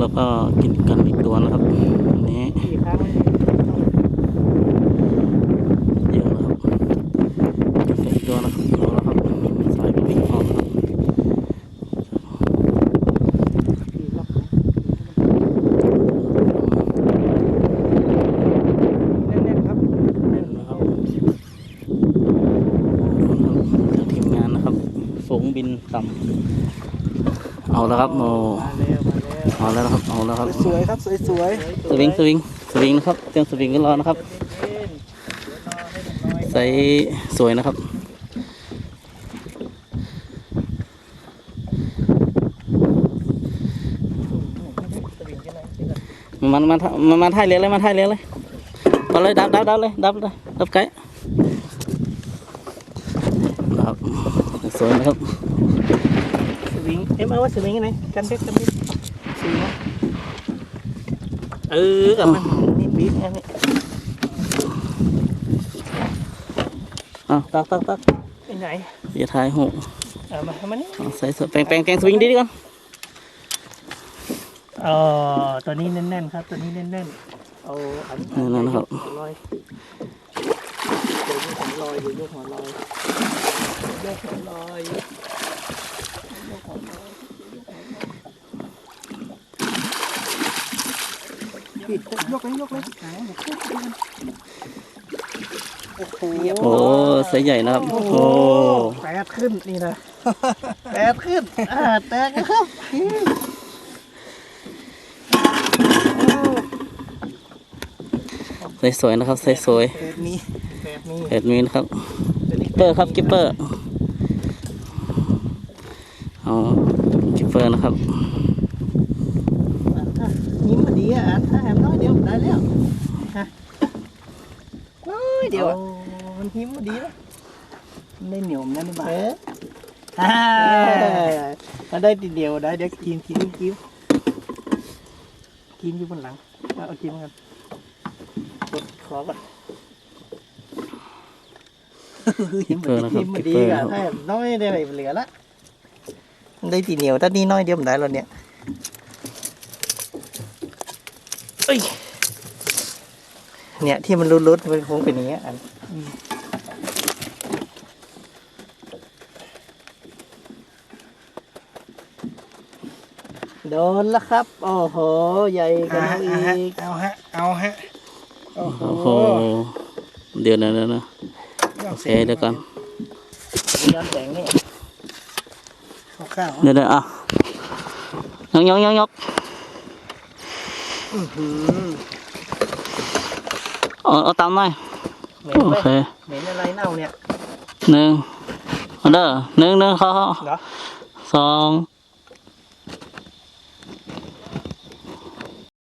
แล้วก็กินกันอีกตัวนะครับอันนี้เยอะแล้วครับกินกันอีกตัวนะครับเอแล้วครับสายก็วิ่งออกครับกี่รอบแน่นๆครับเห็นไหมครับจากทีมงานนะครับฝูงบินต่ำเอาแล้วครับโม เอาแล้วนะครับเอาแล้วครับสวยๆครับสวยสวิงสวิงสวิงนะครับเตรียมสวิงกันรอนะครับเย็นๆเดี๋ยวรอให้มันน้อยใสสวยนะครับสวิงที่ไหนที่ไหนมันมันมันมันท่ายเรือเลยมันท่ายเรือเลยไปเลยดับดับดับเลยดับเลยดับไกด์ครับสวยนะครับสวิงเอ็มเอาว่าสวิงยังไงกันเด็กกันเด็ก สวิงนะเออกับมันนี่บีบอันนี้อ้าวตักตักตักไปไหนอย่าถ่ายหูเอามาเอามานี่เอาใส่แปลงแปลงแปลงสวิงดีดีก่อนอ๋อตัวนี้แน่นๆครับ ตัวนี้แน่นๆเอาอันนั่นนะครับหัวลอยเดี๋ยวยกหัวลอยเดี๋ยวยกหัวลอยยกหัวลอยยกหัวลอยพี่ ยกเลยยกเลยหายโอ้โหโอ้ใส่ใหญ่นะครับ โอ้แปดขึ้นนี่นะแปดขึ้นอ่าแตกนะครับใส่สวยนะครับใส่สวยแปดนี้แปดนี้เอ็ดมีนะครับตัวนี้กิปเปอร์ครับกิปเปอร์เอากิปเปอร์นะครับอะ ยิ้มมาดีอะอะถ้าแฮมน้อยเดียวได้แล้วฮะน้อยเดียวอะมันยิ้มมาดีนะได้เหนียวนั่นหรือเปล่าเอออ่ามันได้ทีเดียวได้เดี๋ยวกินกินกินกินอยู่บนหลังเอาเอากินกันกดขอก่อนกิปเปอร์นะครับยิ้มมากิปดีเปอร์อะนะครับถ้าแฮมน้อยได้อะไรเหลือละมันได้ทีเดียวถ้านี่น้อยเดียวมันได้แล้วเนี่ยเอ้ย เนี่ยที่มันรุดๆมันคงเป็นอย่างเงี้ยอันโดนแล้วครับ โอ้โห ใหญ่กันเอาอีก เอาฮะ เอาฮะ โอ้โหโอ้โหเดี๋ยวนะเดี๋ยวนะโอเคเดี๋ยวก่อนย้อนแสงนี่ข้าวเดี๋ยวเดี๋ยวอะยกยกยกยก เอาเอาตามหน่อยเหม็นโอไหมเคเหม็นอะไรเน่าเนี่ย หนึ่งเอาเด้อหนึ่งหนึ่งเขาเขาเหรอ สอง